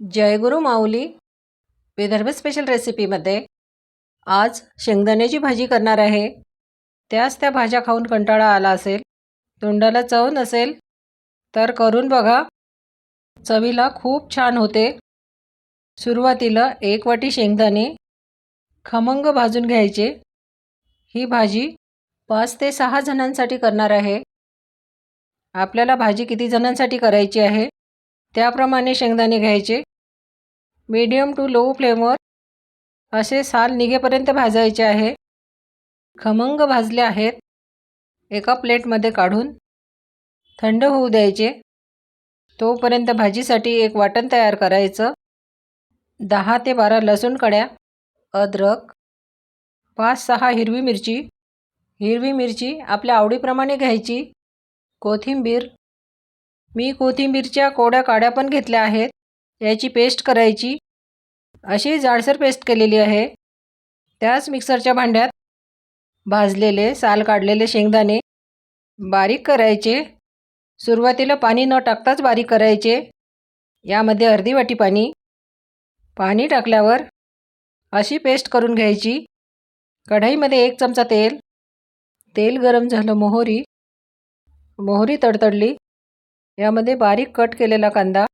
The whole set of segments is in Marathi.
जयगुरु माऊली. विदर्भ स्पेशल रेसिपीमध्ये आज शेंगदाण्याची भाजी करणार आहे. त्याच त्या भाज्या खाऊन कंटाळा आला असेल. तोंडाला चव नसेल तर करून बघा. चवीला खूप छान होते. सुरुवातीला एक वाटी शेंगदाणे खमंग भाजून घ्यायचे. ही भाजी पाच ते सहा जणांसाठी करणार आहे. आपल्याला भाजी किती जणांसाठी करायची आहे? त्याप्रमाणे शेंगदाणे घ्यायचे. मीडियम टू लो फ्लेमवर असे साल निघेपर्यंत भाजायचे आहे. खमंग भाजले आहेत. एका प्लेटमध्ये काढून थंड होऊ द्यायचे. तोपर्यंत भाजीसाठी एक वाटण तयार करायचं. दहा ते बारा लसूण कड्या अद्रक पाच सहा हिरवी मिरची. हिरवी मिरची आपल्या आवडीप्रमाणे घ्यायची. कोथिंबीर मी कोथिंबीरच्या कोड्या काड्या पण घेतल्या आहेत. याची पेस्ट करायची. अशी जाडसर पेस्ट केलेली आहे. त्याच मिक्सरच्या भांड्यात भाजलेले साल काढलेले शेंगदाणे बारीक करायचे. सुरुवातीला पाणी न टाकताच बारीक करायचे. यामध्ये अर्धी वाटी पाणी पाणी टाकल्यावर अशी पेस्ट करून घ्यायची. कढईमध्ये एक चमचा तेल तेल गरम झालं मोहरी मोहरी तडतडली. यामध्ये बारीक कट केलेला कांदा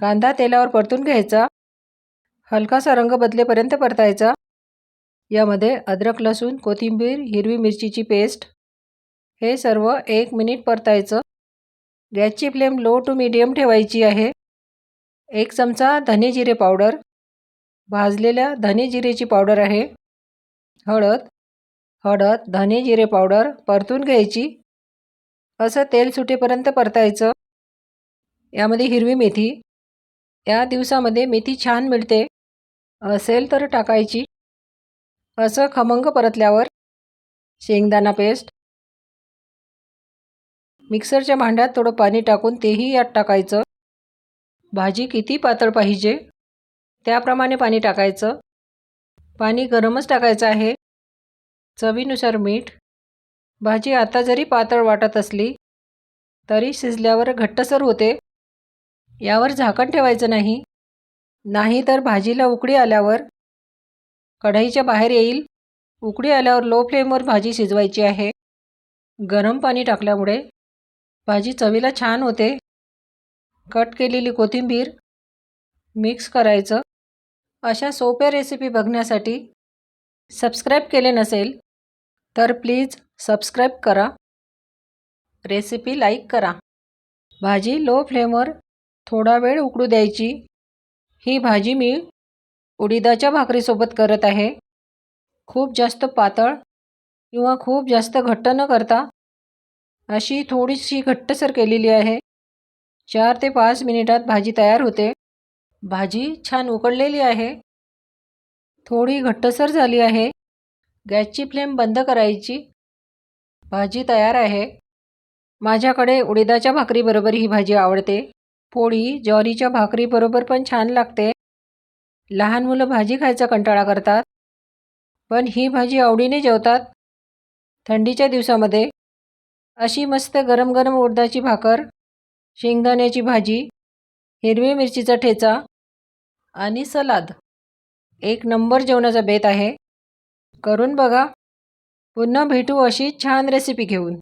कांदा तेलावर परतून घ्यायचा हलकासा रंग बदलेपर्यंत परतायचा. यामध्ये अद्रक लसूण कोथिंबीर हिरवी मिरचीची पेस्ट हे सर्व एक मिनिट परतायचं. गॅसची फ्लेम लो टू मीडियम ठेवायची आहे. एक चमचा धने जिरे पावडर भाजलेल्या धने जिरेची पावडर आहे. हळद हळद धने जिरे पावडर परतून घ्यायची. असं तेल सुटेपर्यंत परतायचं. यामध्ये हिरवी मेथी. या दिवसामध्ये मेथी छान मिळते. असेल तर टाकायची. असं खमंग परतल्यावर शेंगदाणा पेस्ट. मिक्सरच्या भांड्यात थोडं पाणी टाकून तेही यात टाकायचं. भाजी किती पातळ पाहिजे त्याप्रमाणे पाणी टाकायचं. पाणी गरमच टाकायचं आहे. चवीनुसार मीठ. भाजी आता जरी पातळ वाटत असली तरी शिजल्यावर घट्टसर होते. यावर झाकण ठेवायचं नाही. नाही तर भाजीला उकडी आल्यावर कढईच्या बाहेर येईल. उकडी आल्यावर लो फ्लेमवर भाजी शिजवायची आहे. गरम पाणी टाकल्यामुळे भाजी चवीला छान होते. कट केलेली कोथिंबीर मिक्स करायचं. अशा सोप्या रेसिपी बघण्यासाठी सबस्क्राईब केले नसेल तर प्लीज सबस्क्राईब करा. रेसिपी लाईक करा. भाजी लो फ्लेमवर थोडा वेळ उकडू द्यायची. ही भाजी मी उडीदाच्या भाकरीसोबत करत आहे. खूप जास्त पातळ किंवा खूप जास्त घट्ट न करता अशी थोडीशी घट्टसर केलेली आहे. चार ते पाच मिनिटात भाजी तयार होते. भाजी छान उकडलेली आहे. थोडी घट्टसर झाली आहे. गॅसची फ्लेम बंद करायची. भाजी तयार आहे. माझ्याकडे उडीदाच्या भाकरीबरोबर ही भाजी आवडते. पोळी ज्वारीच्या भाकरीबरोबर पण छान लागते. लहान मुलं भाजी खायचा कंटाळा करतात. पण ही भाजी आवडीने जेवतात. थंडीच्या दिवसामध्ये अशी मस्त गरम गरम उडदाची भाकर शेंगदाण्याची भाजी हिरवी मिरचीचा ठेचा आणि सलाद. एक नंबर जेवणाचा बेत आहे. करून बघा. पुन्हा भेटू अशी छान रेसिपी घेऊन.